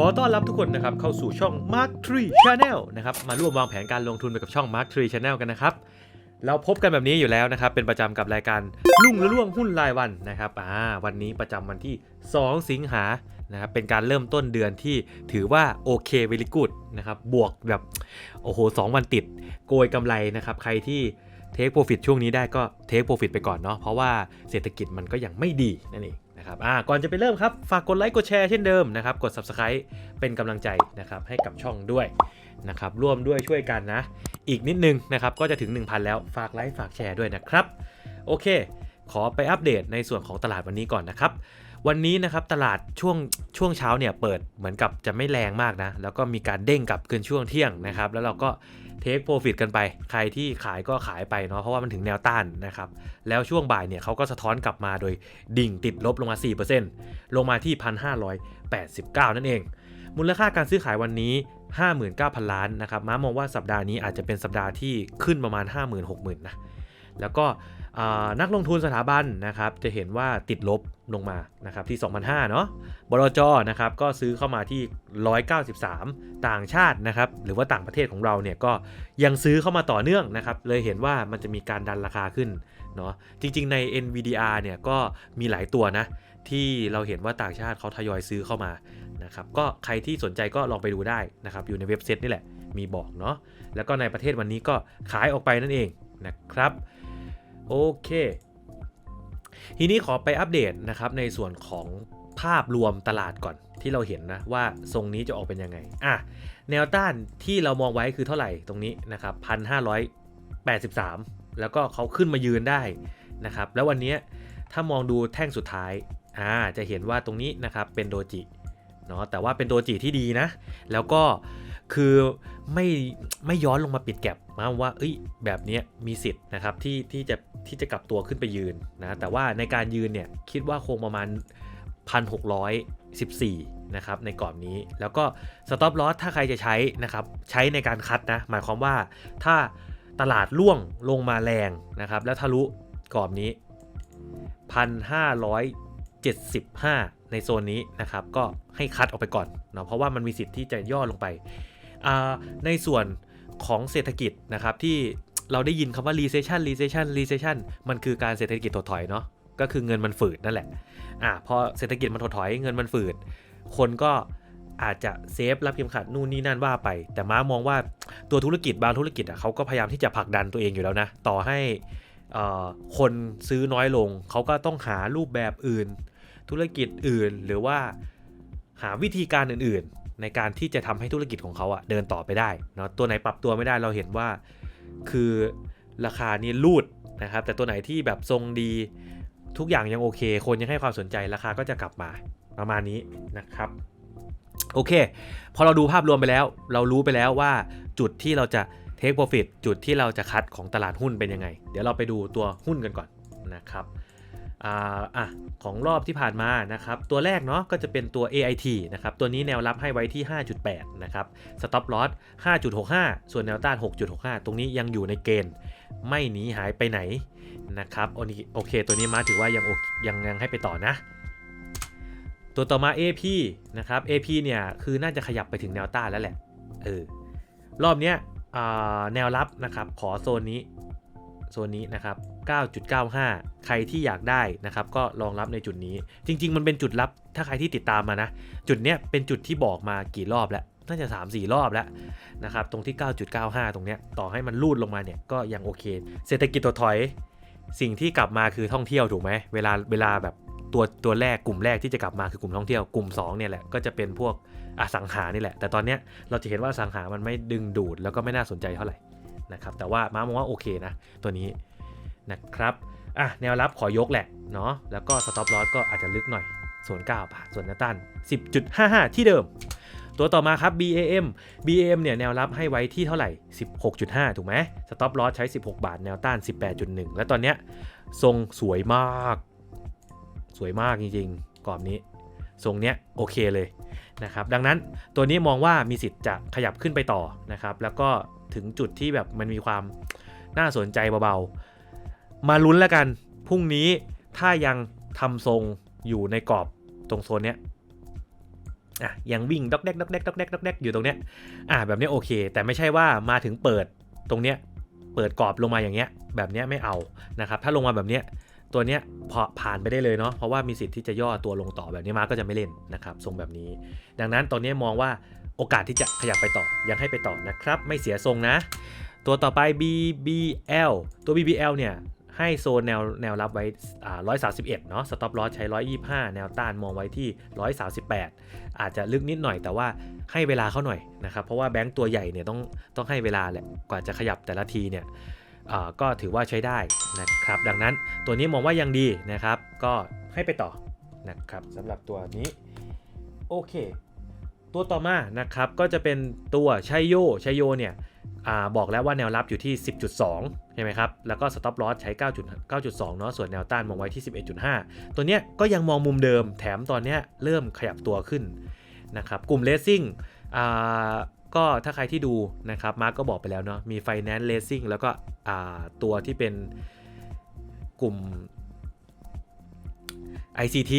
ขอต้อนรับทุกคนนะครับเข้าสู่ช่อง Mark Tree Channel นะครับมาร่วมวางแผนการลงทุนไปกับช่อง Mark Tree Channel กันนะครับ เราพบกันแบบนี้อยู่แล้วนะครับ เป็นประจำกับรายการลุ่งและล่วงหุ้นรายวันนะครับอ่าวันนี้ประจำวันที่ 2 สิงหานะครับเป็นการเริ่มต้นเดือนที่ถือว่าโอเคเวลิกูดนะครับบวกแบบโอ้โหสองวันติด โกยกำไรนะครับใครที่เทคโปรฟิตช่วงนี้ได้ก็เทคโปรฟิตไปก่อนเนาะเพราะว่าเศรษฐกิจมันก็ยังไม่ดีนั่นเอง นะครับอ่าก่อนจะไปเริ่มครับ ฝากกดไลค์กดแชร์เช่นเดิมนะครับ กด Subscribe เป็นกำลังใจนะครับให้กับช่องด้วยนะครับร่วมด้วยช่วยกันนะ อีกนิดนึงนะครับก็จะถึง 1,000 แล้วฝากไลค์ฝากแชร์ด้วยนะครับ โอเค ขอไปอัปเดตในส่วนของตลาดวันนี้ก่อนนะครับ วันนี้นะครับตลาดช่วงช่วงเช้าเนี่ยเปิดเหมือนกับจะไม่แรงมากนะ แล้วก็มีการเด้งกลับเกินช่วงเที่ยงนะครับ แล้วเราก็ เทคโปรฟิตกันไป ใครที่ขายก็ขายไปเนาะเพราะว่ามันถึงแนวต้านนะครับแล้วช่วงบ่ายเนี่ยเขาก็สะท้อนกลับมาโดยดิ่งติดลบลงมา 4%ลงมาที่ 1,589 นั่นเอง มูลค่าการซื้อขายวันนี้ 59,000 ล้านนะครับม้ามองว่าสัปดาห์นี้อาจจะเป็นสัปดาห์ที่ขึ้นประมาณ 50,000 60,000นะแล้วก็ นักลงทุนสถาบันนะครับจะเห็นว่าติดลบลงมานะครับที่2,500เนาะบลจนะครับก็ซื้อเข้ามาที่ 193 ต่างชาตินะครับหรือว่าต่างประเทศของเราเนี่ยก็ยังซื้อเข้ามาต่อเนื่องนะครับเลยเห็นว่ามันจะมีการดันราคาขึ้นเนาะจริงๆใน NVDR เนี่ยก็มีหลายตัวนะที่เราเห็นว่าต่างชาติเขาทยอยซื้อเข้ามานะครับก็ใครที่สนใจก็ลองไปดูได้นะครับอยู่ในเว็บเซตนี่แหละมีบอกเนาะแล้วก็ในประเทศวันนี้ก็ขายออกไปนั่นเองนะครับ โอเคทีนี้ขอไปอัปเดตนะครับในส่วนของภาพรวมตลาดก่อนที่เราเห็นนะว่าทรงนี้จะออกเป็นยังไงอะแนวต้านที่เรามองไว้คือเท่าไหร่ตรงนี้นะครับ1,583แล้วก็เขาขึ้นมายืนได้นะครับแล้ววันนี้ถ้ามองดูแท่งสุดท้ายอ่าจะเห็นว่าตรงนี้นะครับเป็นโดจิเนาะแต่ว่าเป็นโดจิที่ดีนะ แล้วก็ คือไม่ไม่ย้อนลงมาปิดแก็บมาว่าเอ้ยแบบนี้มีสิทธิ์นะครับที่ที่จะที่จะกลับตัวขึ้นไปยืนนะแต่ว่าในการยืนเนี่ยคิดว่าคงประมาณ 1,614นะครับในกรอบนี้แล้วก็สต็อปลอสถ้าใครจะใช้นะครับใช้ในการคัดนะหมายความว่าถ้าตลาดล่วงลงมาแรงนะครับแล้วทะลุกรอบนี้ 1,575 ในโซนนี้นะครับก็ให้คัดออกไปก่อนเนาะเพราะว่ามันมีสิทธิ์ที่จะย่อลงไป ในส่วนของเศรษฐกิจนะครับที่เราได้ยินคำว่า recession recession recession มันคือการเศรษฐกิจถดถอยเนาะก็คือเงินมันฝืดนั่นแหละอ่าพอเศรษฐกิจมันถดถอยเงินมันฝืด คนก็อาจจะเซฟรับเข็มขัดนู่นนี่นั่นว่าไป แต่ม้ามองว่าตัวธุรกิจบางธุรกิจอะเขาก็พยายามที่จะผลักดันตัวเองอยู่แล้วนะ ต่อให้เอ่อคนซื้อน้อยลง เขาก็ต้องหารูปแบบอื่น ธุรกิจอื่นหรือว่าหาวิธีการอื่น ในการที่จะทำให้ธุรกิจของเขาอะเดินต่อไปได้เนาะตัวไหนปรับตัวไม่ได้เราเห็นว่าคือราคานี่รูดนะครับ แต่ตัวไหนที่แบบทรงดีทุกอย่างยังโอเค คนยังให้ความสนใจราคาก็จะกลับมาประมาณนี้นะครับโอเค พอเราดูภาพรวมไปแล้ว เรารู้ไปแล้วว่าจุดที่เราจะ take profit จุดที่เราจะคัดของตลาดหุ้นเป็นยังไง เดี๋ยวเราไปดูตัวหุ้นกันก่อนนะครับ อ่าอะของรอบที่ผ่านมานะครับ ตัวแรกเนาะก็จะเป็นตัว AIT นะครับ ตัวนี้แนวรับให้ไว้ที่ 5.8 นะครับ stop loss 5.65 ส่วนแนวต้าน 6.65 ตรงนี้ยังอยู่ในเกณฑ์ ไม่หนีหายไปไหนนะครับโอเค ตัวนี้มาถือว่ายังยังยังให้ไปต่อนะ ตัวต่อมา AP นะครับ AP เนี่ยคือน่าจะขยับไปถึงแนวต้านแล้วแหละ เออ รอบเนี้ยแนวรับนะครับ ขอโซนนี้ โซนนี้นะครับ 9.95 ใครที่อยากได้นะครับ ก็ลองรับในจุดนี้ จริง ๆ มันเป็นจุดรับ ถ้าใครที่ติดตามมานะ จุดเนี้ยเป็นจุดที่บอกมากี่รอบแล้ว น่าจะ 3-4 รอบแล้วนะครับ ตรงที่ 9.95 ตรงเนี้ย ต่อให้มันลูดลงมาเนี่ยก็ยังโอเค เศรษฐกิจถดถอย สิ่งที่กลับมาคือท่องเที่ยวถูกไหม เวลา เวลาแบบตัวตัวแรกกลุ่มแรกที่จะกลับมาคือกลุ่มท่องเที่ยวกลุ่ม2เนี่ยแหละก็จะเป็นพวกอสังหานี่แหละ แต่ตอนเนี้ยเราจะเห็นว่าอสังหามันไม่ดึงดูดแล้วก็ไม่น่าสนใจเท่าไหร่ นะครับแต่ว่าม้ามองว่าโอเคนะ ตัวนี้นะครับอะแนวรับขอยกแหละเนาะแล้วก็ stop loss ก็อาจจะลึกหน่อยส่วน9บาทส่วนแนวต้าน10.55 ที่เดิม ตัวต่อมาครับ BAM BAM เนี่ยแนวรับให้ไว้ที่เท่าไหร่ 16.5 ถูกไหม stop loss ใช้ 16 บาท แนวต้าน 18.1 แล้วตอนเนี้ยทรงสวยมาก สวยมากจริงๆกรอบนี้ ทรงเนี้ยโอเคเลยนะครับดังนั้นตัวนี้มองว่ามีสิทธิ์จะขยับขึ้นไปต่อนะครับแล้วก็ถึงจุดที่แบบมันมีความน่าสนใจเบาๆ มาลุ้นแล้วกันพรุ่งนี้ถ้ายังทำทรงอยู่ในกรอบตรงโซนเนี้ยอะยังวิ่งดอกแดกดอกแดกดอกแดกดอกแดกอยู่ตรงเนี้ยอะแบบนี้โอเค แต่ไม่ใช่ว่ามาถึงเปิดตรงเนี้ยเปิดกรอบลงมาอย่างเงี้ยแบบเนี้ยไม่เอานะครับถ้าลงมาแบบเนี้ย ตัวเนี้ยพอผ่านไปได้เลยเนาะเพราะว่ามีสิทธิ์ที่จะย่อตัวลงต่อแบบนี้มาก็จะไม่เล่นนะครับทรงแบบนี้ ดังนั้นตอนนี้มองว่าโอกาสที่จะขยับไปต่อยังให้ไปต่อนะครับ ไม่เสียทรงนะ ตัวต่อไป BBL ตัว BBL เนี่ยให้โซนแนวแนวรับไว้อ่า131 เนาะ สต็อปลอสใช้ 125 แนวต้านมองไว้ที่ 138 อาจจะลึกนิดหน่อยแต่ว่าให้เวลาเขาหน่อยนะครับ เพราะว่าแบงก์ตัวใหญ่เนี่ยต้องต้องให้เวลาแหละ กว่าจะขยับแต่ละทีเนี่ย ก็ถือว่าใช้ได้นะครับ ดังนั้นตัวนี้มองว่ายังดีนะครับ ก็ให้ไปต่อนะครับสำหรับตัวนี้โอเค ตัวต่อมานะครับก็จะเป็นตัวชัยโยชัยโยเนี่ยอบอกแล้วว่าแนวรับอยู่ที่ 10.2 ใช่ไหมครับ แล้วก็ stop loss ใช้ 9.9.2 เนาะ ส่วนแนวต้านมองไว้ที่ 11.5 ตัวเนี้ยก็ยังมองมุมเดิม แถมตอนเนี้ยเริ่มขยับตัวขึ้นนะครับ กลุ่ม racing อ่า ก็ถ้าใครที่ดูนะครับมาร์กก็บอกไปแล้วเนาะมี finance racing แล้วก็ตัวที่เป็นกลุ่ม ICT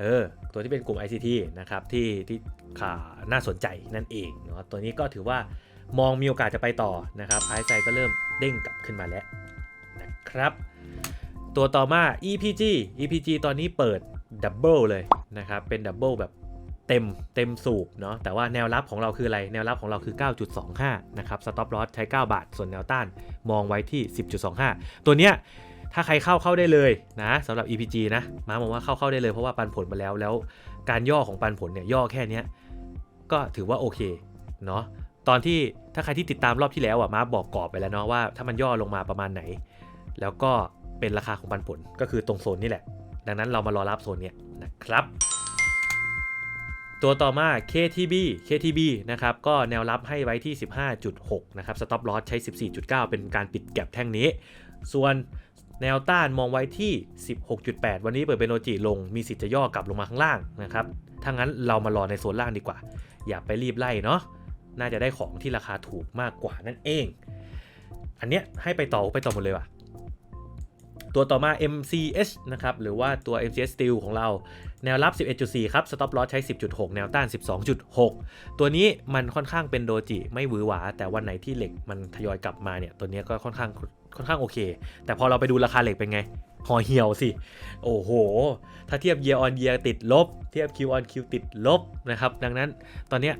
เออตัวที่เป็นกลุ่ม ICT นะครับที่ที่ขาน่าสนใจนั่นเองเนาะตัวนี้ก็ถือว่ามองมีโอกาสจะไปต่อนะครับไอซ์ไซก็เริ่มเด้งกลับขึ้นมาแล้วนะครับ ตัวต่อมา EPG EPG ตอนนี้เปิดดับเบิลเลยนะครับเป็นดับเบิลแบบ เต็มเต็มสูบเนาะแต่ว่าแนวรับของเราคืออะไร แนวรับของเราคือ 9.25 นะครับสต็อปลอสใช้ 9 บาท ส่วนแนวต้านมองไว้ที่ 10.25 ตัวเนี้ยถ้าใครเข้าเข้าได้เลยนะสำหรับ EPG นะมาบอกว่าเข้าเข้าได้เลยเพราะว่าปันผลมาแล้วแล้ว การย่อของปันผลเนี่ยย่อแค่นี้ก็ถือว่าโอเคเนาะตอนที่ถ้าใครที่ติดตามรอบที่แล้วอะมาบอกกรอบไปแล้วเนาะว่าถ้ามันย่อลงมาประมาณไหน แล้วก็เป็นราคาของปันผลก็คือตรงโซนนี่แหละ ดังนั้นเรามารอรับโซนเนี้ยนะครับ ตัวต่อมา KTB KTB นะครับก็แนวรับให้ไว้ที่ 15.6 นะครับ stop loss ใช้ 14.9 เป็นการปิดแก็บแท่งนี้ ส่วนแนวต้านมองไว้ที่ 16.8 วันนี้เปิดเป็นโรจิลง มีสิทธิ์จะย่อกลับลงมาข้างล่างนะครับ ถ้างั้นเรามารอในโซนล่างดีกว่า อย่าไปรีบไล่เนาะ น่าจะได้ของที่ราคาถูกมากกว่านั่นเอง อันเนี้ยให้ไปต่อไปต่อหมดเลยว่ะ ตัวต่อมา MCS นะครับ หรือว่าตัว MCS Steel ของเรา แนวรับ 11.4 ครับ stop loss ใช้ 10.6 แนวต้าน 12.6 ตัวนี้มันค่อนข้างเป็นโดจิไม่หวือหวา แต่วันไหนที่เหล็กมันทยอยกลับมาเนี่ยตัวนี้ก็ค่อนข้างค่อนข้างโอเค แต่พอเราไปดูราคาเหล็กเป็นไงห่อเหี่ยวสิ โอ้โห ถ้าเทียบ year on year ติดลบ เทียบ Q on Q ติดลบนะครับ ดังนั้นตอนเนี้ย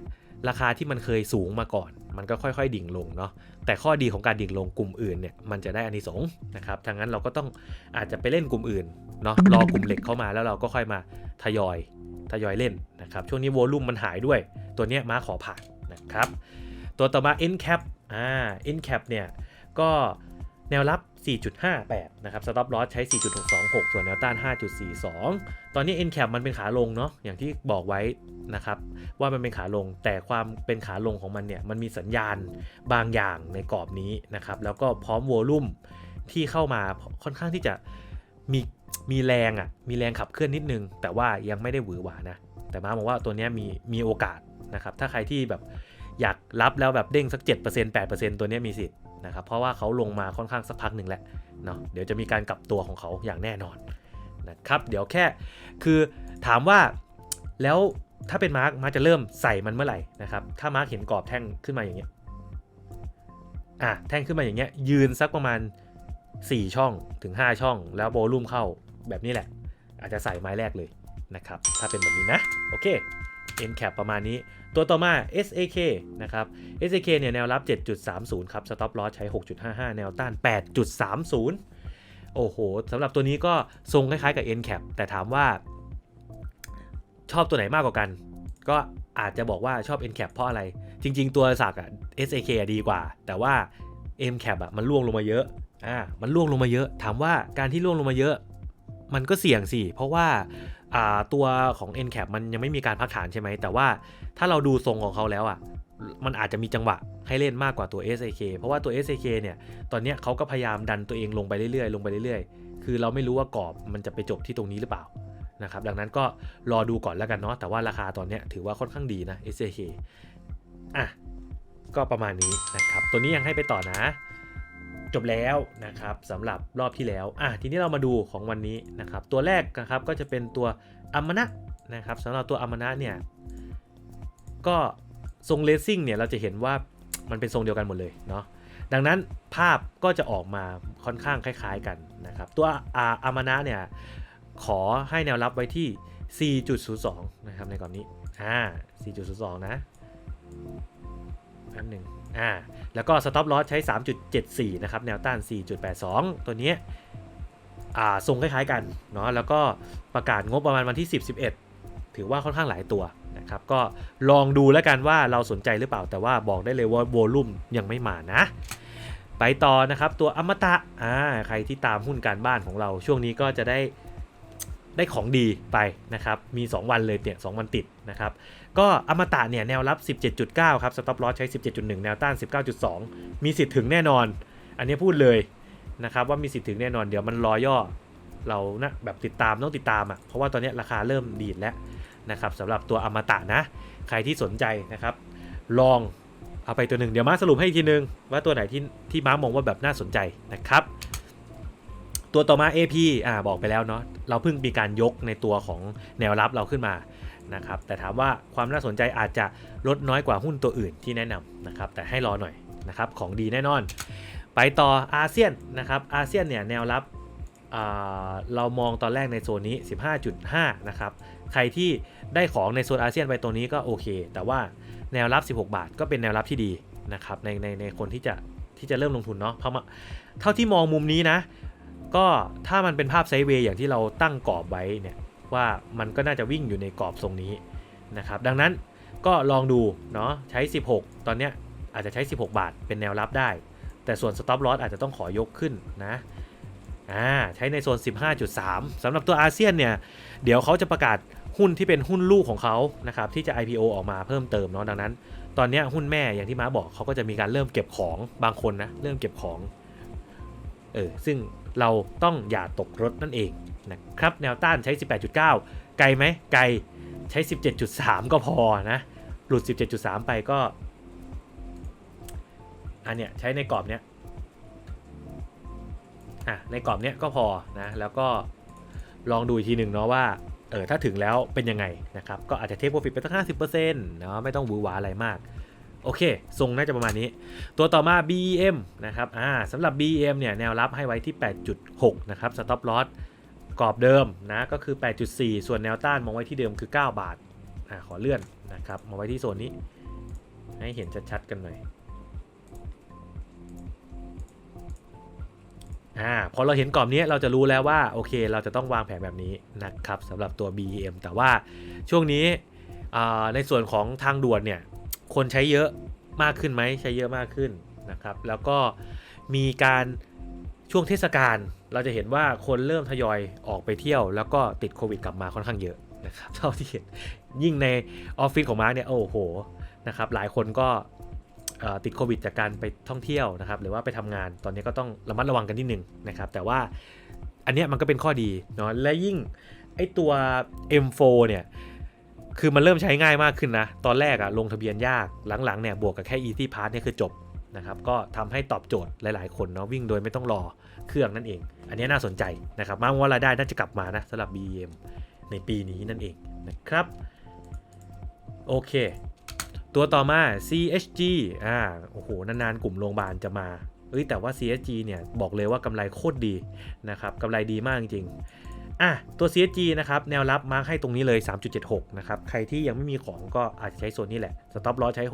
ราคาที่มันเคยสูงมาก่อน มันก็ค่อยๆ ดิ่งลงเนาะ แต่ข้อดีของการดิ่งลงกลุ่มอื่นเนี่ยมันจะได้อานิสงส์นะครับทางนั้นเราก็ต้องอาจจะไปเล่นกลุ่มอื่นเนาะรอกลุ่มเหล็กเข้ามาแล้วเราก็ค่อยมาทยอยทยอยเล่นนะครับช่วงนี้โวลุ่มมันหายด้วย ตัวเนี้ยม้าขอผ่านนะครับตัวต่อมา Ncap อ่า Ncap เนี่ยก็แนวรับ 4.58 นะครับ stop loss ใช้ 4.626 ส่วนแนวต้าน 5.42 ตอนนี้ Ncap มันเป็นขาลงเนาะอย่างที่บอกไว้นะครับว่ามันเป็นขาลงแต่ความเป็นขาลงของมันเนี่ยมันมีสัญญาณบางอย่างในกรอบนี้นะครับแล้วก็พร้อมโวลุ่มที่เข้ามาค่อนข้างที่จะมีมีแรงอะ่ะมีแรงขับเคลื่อนนิดนึง แต่ว่ายังไม่ได้หวือหวานะแต่มาบอกว่าตัวนี้มีมีโอกาสนะครับถ้าใครที่แบบอยากรับแล้วแบบเด้งสัก 7% 8%ตัวเนี้มีสิทธิ์นะครับเพราะว่าเขาลงมาค่อนข้างสักพักหนึ่งแหละเนาะเดี๋ยวจะมีการกลับตัวของเขาอย่างแน่นอน นะครับ เดี๋ยวแค่คือถามว่าแล้วถ้าเป็นมาร์กมาร์กจะเริ่มใส่มันเมื่อไหร่นะครับถ้ามาร์กเห็นกรอบแท่งขึ้นมาอย่างเงี้ยอะแท่งขึ้นมาอย่างเงี้ยยืนสักประมาณ 4 ช่องถึง 5 ช่อง แล้วโบลุ่มเข้าแบบนี้แหละ อาจจะใส่ไม้แรกเลยนะครับถ้าเป็นแบบนี้นะโอเค N cap ประมาณนี้ ตัวต่อมา SAK นะครับ SAK เนี่ยแนวรับ 7.30 ครับ stop loss ใช้ 6.55 แนวต้าน 8.30 โอ้โหสำหรับตัวนี้ก็ทรงคล้ายๆกับ N cap แต่ถามว่า ชอบตัวไหนมากกว่ากัน ก็อาจจะบอกว่าชอบ N cap เพราะอะไร จริง ๆ ตัวสักอะ SAK อะดีกว่า แต่ว่า M cap อะมันล่วงลงมาเยอะอ่ามันล่วงลงมาเยอะ ถามว่าการที่ล่วงลงมาเยอะ มันก็เสี่ยงสิ เพราะว่าอ่าตัวของ n cap มันยังไม่มีการพักฐานใช่ไหม แต่ว่าถ้าเราดูทรงของเขาแล้วอะ มันอาจจะมีจังหวะให้เล่นมากกว่าตัว SAK เพราะว่าตัว SAK เนี่ย ตอนนี้เขาก็พยายามดันตัวเองลงไปเรื่อยๆ ลงไปเรื่อยๆ คือเราไม่รู้ว่ากรอบมันจะไปจบที่ตรงนี้หรือเปล่านะครับดังนั้นก็รอดูก่อนแล้วกันเนาะแต่ว่าราคาตอนนี้ถือว่าค่อนข้างดีนะ SAK อะก็ประมาณนี้นะครับ ตัวนี้ยังให้ไปต่อนะ จบแล้วนะครับสำหรับรอบที่แล้วอะทีนี้เรามาดูของวันนี้นะครับ ตัวแรกนะครับก็จะเป็นตัวอัมนะนะครับสำหรับตัวอัมนะเนี่ยก็ ทรงเลสซิ่งเนี่ยเราจะเห็นว่ามันเป็นทรงเดียวกันหมดเลยเนาะดังนั้นภาพก็จะออกมาค่อนข้างคล้าย ๆกันนะครับ ตัวอาอามานะเนี่ยขอให้แนวรับไว้ที่ 4.02 นะครับในกรอบนี้อ่า4.02 นะแป๊บหนึ่งอ่าแล้วก็ stop loss ใช้ 3.74 นะครับ แนวต้าน 4.82 ตัวนี้อ่าทรงคล้ายๆกันเนาะแล้วก็ประกาศงบประมาณวันที่ 10 11 ถือว่าค่อนข้างหลายตัว นะครับก็ลองดูแล้วกันว่าเราสนใจหรือเปล่าแต่ว่าบอกได้เลยว่าโวลุ่มยังไม่มานะ ไปต่อนะครับตัวอมตะอ่าใครที่ตามหุ้นการบ้านของเราช่วงนี้ก็จะได้ได้ของดีไปนะครับ มี 2 วันเลยเนี่ยสวันติดนะครับ ก็อมตะเนี่ยแนวรับ 17.9 ครับสต็อปลอสใช้ 17.1 แนวต้าน 19.2 มีสิทธิ์ถึงแน่นอน อันนี้พูดเลยนะครับว่ามีสิทธิ์ถึงแน่นอนเดี๋ยวมันรอย่อเรานะแบบติดตามต้องติดตามอะเพราะว่าตอนนี้ราคาเริ่มดีดแล้ว นะครับสำหรับตัวอมตะนะ ใครที่สนใจนะครับ ลองเอาไปตัวหนึ่งเดี๋ยวมาสรุปให้อีกทีนึง ว่าตัวไหนที่ที่ม้ามองว่าแบบน่าสนใจนะครับ ตัวต่อมา AP อ่าบอกไปแล้วเนาะเราเพิ่งมีการยกในตัวของแนวรับเราขึ้นมานะครับแต่ถามว่าความน่าสนใจอาจจะลดน้อยกว่าหุ้นตัวอื่นที่แนะนำนะครับแต่ให้รอหน่อยนะครับของดีแน่นอน ไปต่ออาเซียนนะครับอาเซียนเนี่ยแนวรับเรามองตอนแรกในโซนนี้ 15.5 นะครับ ใครที่ได้ของในโซนอาเซียนไปตัวนี้ก็โอเค แต่ว่าแนวรับ 16 บาท ก็เป็นแนวรับที่ดีนะครับในในในคนที่จะที่จะเริ่มลงทุนเนาะเพราะว่าเท่าที่มองมุมนี้นะ ก็ถ้ามันเป็นภาพไซด์เวย์อย่างที่เราตั้งกรอบไว้เนี่ยว่ามันก็น่าจะวิ่งอยู่ในกรอบทรงนี้นะครับดังนั้นก็ลองดูเนาะใช้ 16 ตอนเนี้ยอาจจะใช้ 16 บาท เป็นแนวรับได้ แต่ส่วน stop loss อาจจะต้องขอยกขึ้นนะอ่าใช้ในโซน 15.3สำหรับตัวอาเซียนเนี่ย เดี๋ยวเขาจะประกาศ หุ้นที่เป็นหุ้นลูกของเขานะครับที่จะ IPO ออกมาเพิ่มเติมเนาะดังนั้น ตอนนี้หุ้นแม่อย่างที่ม้าบอกเขาก็จะมีการเริ่มเก็บของบางคนนะเริ่มเก็บของเออซึ่งเราต้องอย่าตกรถนั่นเองนะครับแนวต้านใช้ 18.9 ไกลไหมไกลใช้ 17.3 ก็พอนะ หลุด 17.3 ไปก็ อันเนี้ยใช้ในกรอบเนี้ยอะในกรอบเนี้ยก็พอนะ แล้วก็ลองดูอีกทีหนึ่งเนาะว่า เออถ้าถึงแล้วเป็นยังไงนะครับก็อาจจะเทคโปรฟิตไปตั้ง50%เนาะไม่ต้องหวือหวาอะไรมากโอเค ทรงน่าจะประมาณนี้ ตัวต่อมา BEM นะครับ อ่าสำหรับ BEM เนี่ย แนวรับให้ไว้ที่ 8.6 นะครับ stop loss กรอบเดิมนะ ก็คือ 8.4 ส่วนแนวต้านมองไว้ที่เดิมคือ 9 บาท อ่า ขอเลื่อนนะครับ มาไว้ที่โซนนี้ ให้เห็นชัดๆกันหน่อย อ่าพอเราเห็นกรอบนี้เราจะรู้แล้วว่าโอเคเราจะต้องวางแผนแบบนี้นะครับสำหรับตัว BEM แต่ว่าช่วงนี้ในส่วนของทางด่วนเนี่ยคนใช้เยอะมากขึ้นไหมใช้เยอะมากขึ้นนะครับ แล้วก็มีการช่วงเทศกาลเราจะเห็นว่าคนเริ่มทยอยออกไปเที่ยว แล้วก็ติดโควิดกลับมาค่อนข้างเยอะนะครับเท่าที่เห็นยิ่งในออฟฟิศของมาร์กเนี่ยโอ้โหนะครับหลายคนก็ ติดโควิดจากการไปท่องเที่ยวนะครับ หรือว่าไปทำงานตอนนี้ก็ต้องระมัดระวังกันนิดนึงนะครับ แต่ว่าอันนี้มันก็เป็นข้อดีเนาะและยิ่งไอตัว M4 เนี่ยคือมันเริ่มใช้ง่ายมากขึ้นนะ ตอนแรกอะลงทะเบียนยากหลังๆเนี่ยบวกกับแค่ Easy Pass เนี่ยคือจบนะครับก็ทำให้ตอบโจทย์หลายๆคนเนาะวิ่งโดยไม่ต้องรอเครื่องนั่นเอง อันนี้น่าสนใจนะครับมาว่ารายได้น่าจะกลับมานะสำหรับ BM ในปีนี้นั่นเองนะครับโอเค ตัวต่อมา CHG อ่า โอ้โห นานๆ กลุ่มโรงพยาบาลจะมา เอ้ย แต่ว่า CHG เนี่ย บอกเลยว่ากำไรโคตรดีนะครับกำไรดีมากจริงอะ ตัว CSG นะครับ แนวรับมาร์กให้ตรงนี้เลย 3.76 นะครับ ใครที่ยังไม่มีของก็อาจจะใช้โซนนี้แหละ สต็อปลอใช้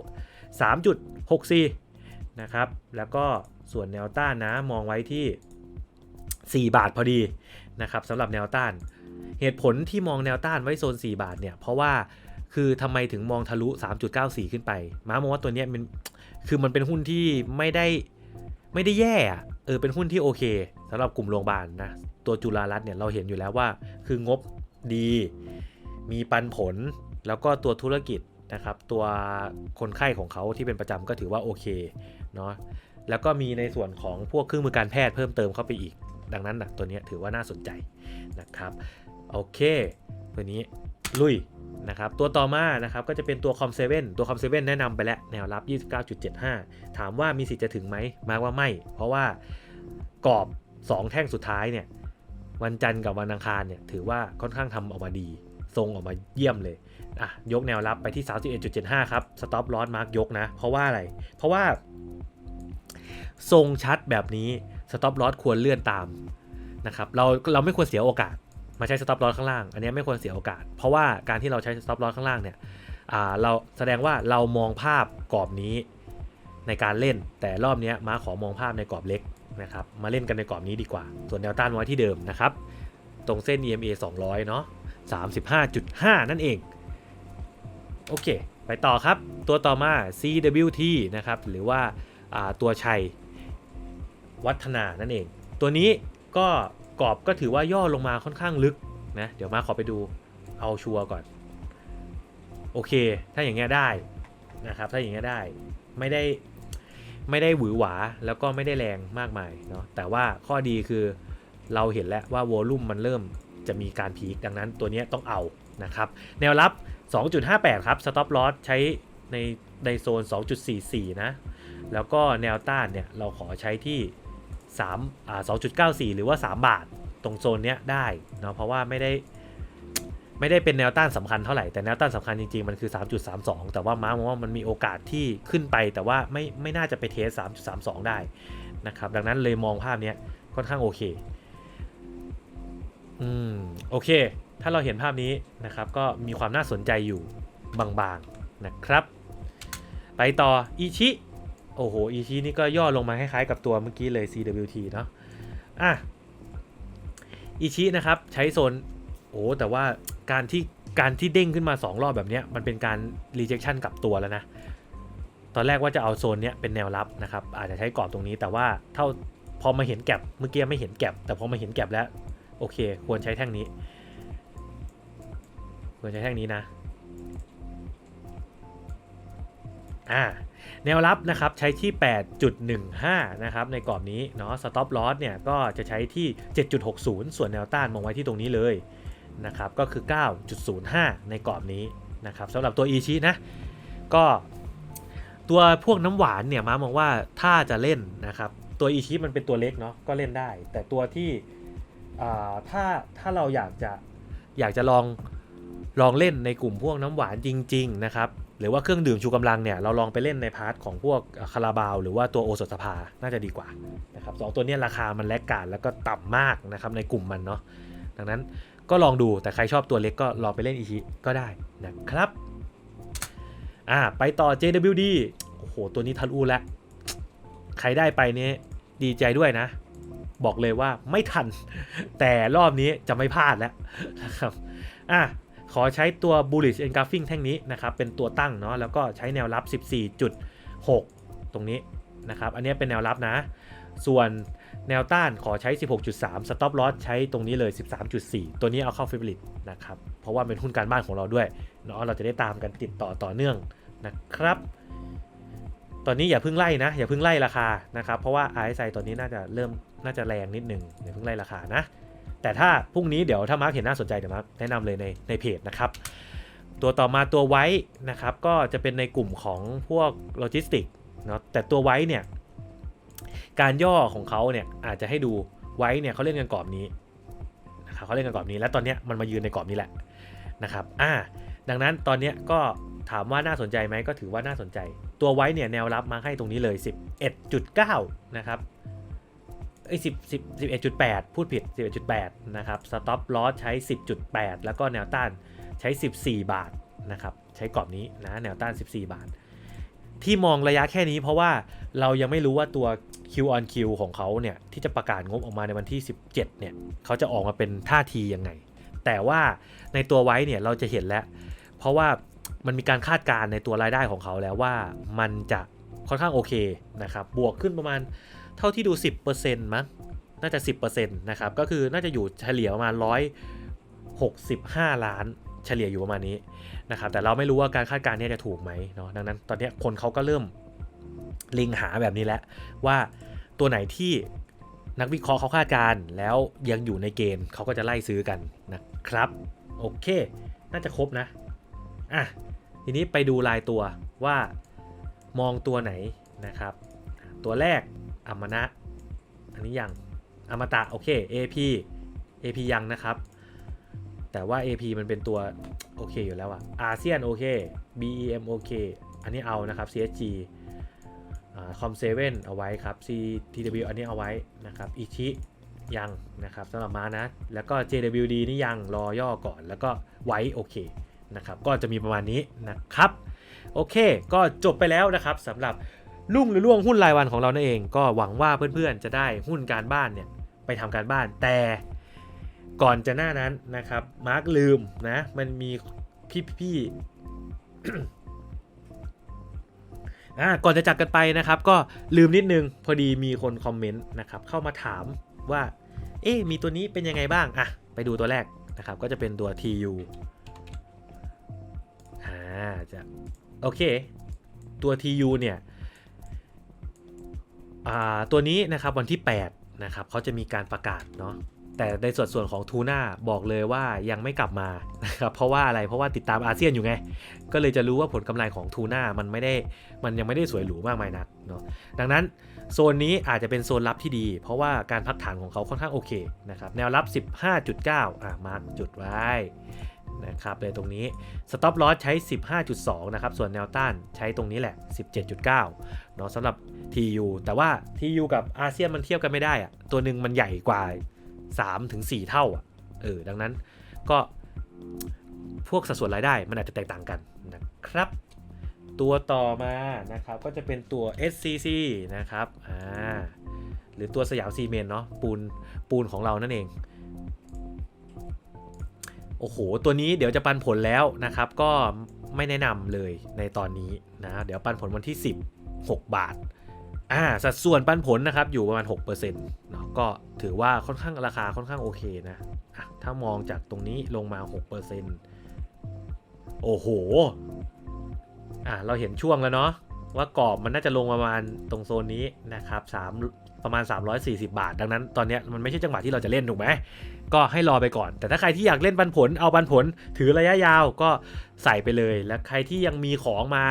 3.64 นะครับ แล้วก็ส่วนแนวต้านนะมองไว้ที่ 4 บาทพอดีนะครับสำหรับแนวต้าน เหตุผลที่มองแนวต้านไว้โซน 4 บาทเนี่ย เพราะว่า คือทำไมถึงมองทะลุ 3.94 ขึ้นไป ม้ามองว่าตัวนี้มันคือมันเป็นหุ้นที่ไม่ได้ไม่ได้แย่เออเป็นหุ้นที่โอเคสำหรับกลุ่มโรงพยาบาลนะ ตัวจุฬารัตน์เนี่ยเราเห็นอยู่แล้วว่า คืองบดี มีปันผล แล้วก็ตัวธุรกิจนะครับ ตัวคนไข้ของเขาที่เป็นประจำก็ถือว่าโอเคเนาะแล้วก็มีในส่วนของพวกเครื่องมือการแพทย์เพิ่มเติมเข้าไปอีก ดังนั้นนะตัวนี้ถือว่าน่าสนใจนะครับ โอเค ตัวนี้ลุย นะครับตัวต่อมานะครับก็จะเป็นตัวคอมเซเว่นตัวคอมเซเว่นแนะนำไปแล้วแนวรับ 29.75 ถามว่ามีสิทธิ์จะถึงไหมมาว่าไม่ เพราะว่ากรอบ 2 แท่งสุดท้ายเนี่ยวันจันทร์กับวันอังคารเนี่ยถือว่าค่อนข้างทำออกมาดี ทรงออกมาเยี่ยมเลยอะยกแนวรับไปที่ 31.75 ครับ stop loss mark ยกนะ เพราะว่าอะไร เพราะว่า ทรงชัดแบบนี้ stop loss ควรเลื่อนตามนะครับเราเราไม่ควรเสียโอกาส มาใช้ stop loss ข้างล่าง อันนี้ไม่ควรเสียโอกาส เพราะว่าการที่เราใช้ stop loss ข้างล่างเนี่ยเราแสดงว่าเรามองภาพกรอบนี้ในการเล่น แต่รอบนี้มาขอมองภาพในกรอบเล็กนะครับ มาเล่นกันในกรอบนี้ดีกว่า ส่วนแนวต้านไว้ที่เดิมนะครับ ตรงเส้น EMA 200 เนาะ35.5 นั่นเอง โอเค ไปต่อครับ ตัวต่อมา CWT นะครับ หรือว่าอ่าตัวชัยวัฒนานั่นเอง ตัวนี้ก็ กรอบก็ถือว่าย่อลงมาค่อนข้างลึกนะเดี๋ยวมาขอไปดูเอาชัวร์ก่อน โอเค ถ้าอย่างเงี้ยได้นะครับถ้าอย่างเงี้ยได้ไม่ได้ไม่ได้หวือหวาแล้วก็ไม่ได้แรงมากมายเนาะแต่ว่าข้อดีคือเราเห็นแล้วว่าโวลุ่มมันเริ่มจะมีการพีคดังนั้นตัวนี้ต้องเอานะครับแนวรับ 2.58 ครับ stop loss ใช้ในในโซน 2.44 นะ แล้วก็แนวต้านเนี่ย เราขอใช้ที่ 3อ่า2.94 หรือว่า 3 บาทตรงโซนเนี้ยได้เนาะเพราะว่าไม่ได้ไม่ได้เป็นแนวต้านสำคัญเท่าไหร่ แต่แนวต้านสำคัญจริงๆ มันคือ 3.32 แต่ว่าม้ามองว่ามันมีโอกาสที่ขึ้นไป แต่ว่าไม่ไม่น่าจะไปเทส 3.32 ได้นะครับ ดังนั้นเลยมองภาพเนี้ยค่อนข้างโอเค อืม โอเค ถ้าเราเห็นภาพนี้นะครับ ก็มีความน่าสนใจอยู่บางๆนะครับ ไปต่อ อิชิ โอ้โหอิชินี่ก็ย่อลงมาคล้ายๆกับตัวเมื่อกี้เลย CWT เนาะอะอิชินะครับใช้โซนโอ้แต่ว่าการที่การที่เด้งขึ้นมา 2 รอบแบบเนี้ยมันเป็นการ rejection กับตัวแล้วนะ ตอนแรกว่าจะเอาโซนเนี้ยเป็นแนวรับนะครับ อาจจะใช้กรอบตรงนี้ แต่ว่าเท่าพอมาเห็นแก็บเมื่อกี้ไม่เห็นแก็บแต่พอมาเห็นแก็บแล้ว โอเค ควรใช้แท่งนี้ ควรใช้แท่งนี้นะ อ่า แนวรับนะครับใช้ที่ 8.15 นะครับในกรอบนี้เนาะ stop loss เนี่ยก็จะใช้ที่ 7.60 ส่วนแนวต้านมองไว้ที่ตรงนี้เลยนะครับก็คือ 9.05 ในกรอบนี้นะครับสำหรับตัวอีชินะก็ตัวพวกน้ำหวานเนี่ยมามองว่าถ้าจะเล่นนะครับตัวอีชิมันเป็นตัวเล็กเนาะก็เล่นได้ แต่ตัวที่ถ้าถ้าเราอยากจะอยากจะลองลองเล่นในกลุ่มพวกน้ำหวานจริง ๆ นะครับ หรือว่าเครื่องดื่มชูกำลังเนี่ยเราลองไปเล่นในพาร์ทของพวกคาราบาว หรือว่าตัวโอสถสภาน่าจะดีกว่านะครับสองตัวนี้ราคามันแลกการแล้วก็ต่ำมากนะครับในกลุ่มมันเนาะดังนั้นก็ลองดูแต่ใครชอบตัวเล็กก็ลองไปเล่นอีชิก็ได้นะครับอ่าไปต่อ JWD โอ้โห ตัวนี้ทะลุแล้ว ใครได้ไปเนี่ยดีใจด้วยนะ บอกเลยว่าไม่ทัน แต่รอบนี้จะไม่พลาดแล้วนะครับอะ ขอใช้ตัว bullish engulfing แท่งนี้นะครับ เป็นตัวตั้งเนาะ แล้วก็ใช้แนวรับ 14.6 ตรงนี้นะครับ อันนี้เป็นแนวรับนะ ส่วนแนวต้านขอใช้ 16.3 stop loss ใช้ตรงนี้เลย 13.4 ตัวนี้เอาเข้า favorite นะครับ เพราะว่าเป็นหุ้นการบ้านของเราด้วยเนาะ เราจะได้ตามกันติดต่อต่อเนื่องนะครับ ตอนนี้อย่าเพิ่งไล่นะ อย่าเพิ่งไล่ราคานะครับ เพราะว่า RSI ตอนนี้น่าจะเริ่มน่าจะแรงนิดหนึ่งอย่าเพิ่งไล่ราคานะ แต่ถ้าพรุ่งนี้เดี๋ยวถ้ามาร์กเห็นน่าสนใจเดี๋ยวมาร์กแนะนำเลยในในเพจนะครับ ตัวต่อมาตัวไว้นะครับก็จะเป็นในกลุ่มของพวกโลจิสติกเนาะแต่ตัวไว้เนี่ยการย่อของเขาเนี่ยอาจจะให้ดูไว้เนี่ยเขาเล่นกันกรอบนี้นะครับเขาเล่นกันกรอบนี้ แล้วตอนนี้มันมายืนในกรอบนี้แหละนะครับอ่าดังนั้นตอนนี้ก็ถามว่าน่าสนใจไหมก็ถือว่าน่าสนใจ ตัวไว้เนี่ยแนวรับมาให้ตรงนี้เลย 11.9 นะครับ ไอ้สิบสิบสิบเอ็ดจุดแปดพูดผิด11.8นะครับ stop loss ใช้10.8แปดแล้วก็แนวต้านใช้14บสี่บาทนะครับใช้กรอบนี้นะแนวต้าน14บาท ที่มองระยะแค่นี้เพราะว่าเรายังไม่รู้ว่าตัว Q on Q ของเขาเนี่ยที่จะประกาศงบออกมาในวันที่ 17เนี่ยเขาจะออกมาเป็นท่าทียังไง แต่ว่าในตัวไว้เนี่ยเราจะเห็นแล้ว เพราะว่ามันมีการคาดการณ์ในตัวรายได้ของเขาแล้วว่ามันจะค่อนข้างโอเคนะครับบวกขึ้นประมาณ เท่าที่ดู 10%มั้งน่าจะ 10%นะครับ ก็คือน่าจะอยู่เฉลี่ยประมาณ165 ล้านเฉลี่ยอยู่ประมาณนี้นะครับ แต่เราไม่รู้ว่าการคาดการณ์นี้จะถูกไหมเนาะดังนั้นตอนนี้คนเขาก็เริ่มลิงหาแบบนี้แล้วว่าตัวไหนที่นักวิเคราะห์เขาคาดการณ์แล้วยังอยู่ในเกณฑ์เขาก็จะไล่ซื้อกันนะครับ โอเค น่าจะครบนะอะทีนี้ไปดูลายตัวว่ามองตัวไหนนะครับ ตัวแรก อมนะอันนี้ยังอมตะโอเค AP AP ยังนะครับ แต่ว่า AP มันเป็นตัวโอเคอยู่แล้วอะอาเซียนโอเค BEM โอเค อันนี้เอานะครับ CSG คอมเซเว่นเอาไว้ครับ CTW อันนี้เอาไว้นะครับอิชิยังนะครับสำหรับม้านะ แล้วก็ JWD นี่ยังรอย่อก่อนแล้วก็ไว้โอเคนะครับ ก็จะมีประมาณนี้นะครับ โอเค ก็จบไปแล้วนะครับสำหรับ ลุ่งหรือล่วงหุ้นรายวันของเรานั่นเอง ก็หวังว่าเพื่อนๆจะได้หุ้นการบ้านเนี่ยไปทำการบ้านแต่ก่อนจะหน้านั้นนะครับมาร์คลืมนะมันมีพี่ๆอ่าก่อนจะจากกันไปนะครับ ก็ลืมนิดนึงพอดีมีคนคอมเมนต์นะครับเข้ามาถามว่า เอ๊มีตัวนี้เป็นยังไงบ้างอะไปดูตัวแรกนะครับก็จะเป็นตัว TU อ่าจะโอเค ตัว TU เนี่ย ตัวนี้นะครับวันที่8นะครับเขาจะมีการประกาศเนาะแต่ในส่วนส่วนของทูน่าบอกเลยว่ายังไม่กลับมานะครับเพราะว่าอะไรเพราะว่าติดตามอาเซียนอยู่ไง ก็เลยจะรู้ว่าผลกำไรของทูน่ามันไม่ได้มันยังไม่ได้สวยหรูมากมายนักเนาะดังนั้นโซนนี้อาจจะเป็นโซนรับที่ดี เพราะว่าการพักฐานของเขาค่อนข้างโอเคนะครับแนวรับ 15.9อะมาร์กจุดไว้ นะครับเลยตรงนี้ Stop Loss ใช้ 15.2 นะครับ ส่วนแนวต้านใช้ตรงนี้แหละ 17.9เนาะสำหรับ TU แต่ว่า TU กับอาเซียนมันเทียบกันไม่ได้อะตัวหนึ่งมันใหญ่กว่า 3-4 เท่าอะเออดังนั้นก็พวกสัดส่วนรายได้มันอาจจะแตกต่างกันนะครับ ตัวต่อมานะครับก็จะเป็นตัว SCC นะครับอ่าหรือตัวสยามซีเมนเนาะปูนปูนของเรานั่นเอง โอ้โห ตัวนี้เดี๋ยวจะปันผลแล้วนะครับ ก็ไม่แนะนำเลยในตอนนี้นะ เดี๋ยวปันผลวันที่ 10 6 บาท อ่า สัดส่วนปันผลนะครับ อยู่ประมาณ6%เนาะ ก็ถือว่าค่อนข้างราคาค่อนข้างโอเคนะะถ้ามองจากตรงนี้ลงมา 6%โอ้โห อะเราเห็นช่วงแล้วเนาะว่ากรอบมันน่าจะลงประมาณตรงโซนนี้นะครับ3ประมาณ 340 บาท ดังนั้นตอนนี้มันไม่ใช่จังหวะที่เราจะเล่นถูกไหม ก็ให้รอไปก่อน แต่ถ้าใครที่อยากเล่นปันผลเอาปันผลถือระยะยาวก็ใส่ไปเลย และใครที่ยังมีของมา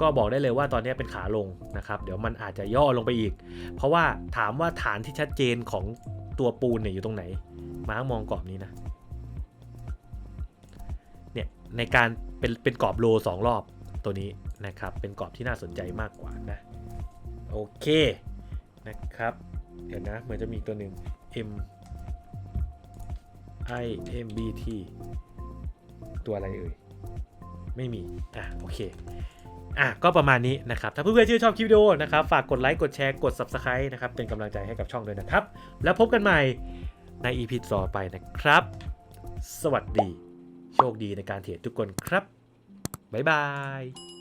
ก็บอกได้เลยว่าตอนนี้เป็นขาลงนะครับ เดี๋ยวมันอาจจะย่อลงไปอีก เพราะว่าถามว่าฐานที่ชัดเจนของตัวปูนเนี่ยอยู่ตรงไหนมาร์กมองกรอบนี้นะเนี่ยในการเป็นเป็นกรอบโลสองรอบตัวนี้นะครับ เป็นกรอบที่น่าสนใจมากกว่านะโอเคนะครับ เดี๋ยวนะเหมือนจะมีอีกตัวหนึ่ง M I M B T ตัวอะไรเอ่ย ไม่มี อะ โอเค อะ ก็ประมาณนี้นะครับ ถ้าเพื่อนๆชื่นชอบคลิปวิดีโอนะครับ ฝากกดไลค์ กดแชร์ กด Subscribe นะครับ เป็นกำลังใจให้กับช่องด้วยนะครับ แล้วพบกันใหม่ใน EP ต่อไปนะครับ สวัสดี โชคดีในการเทรดทุกคนครับ บ๊ายบาย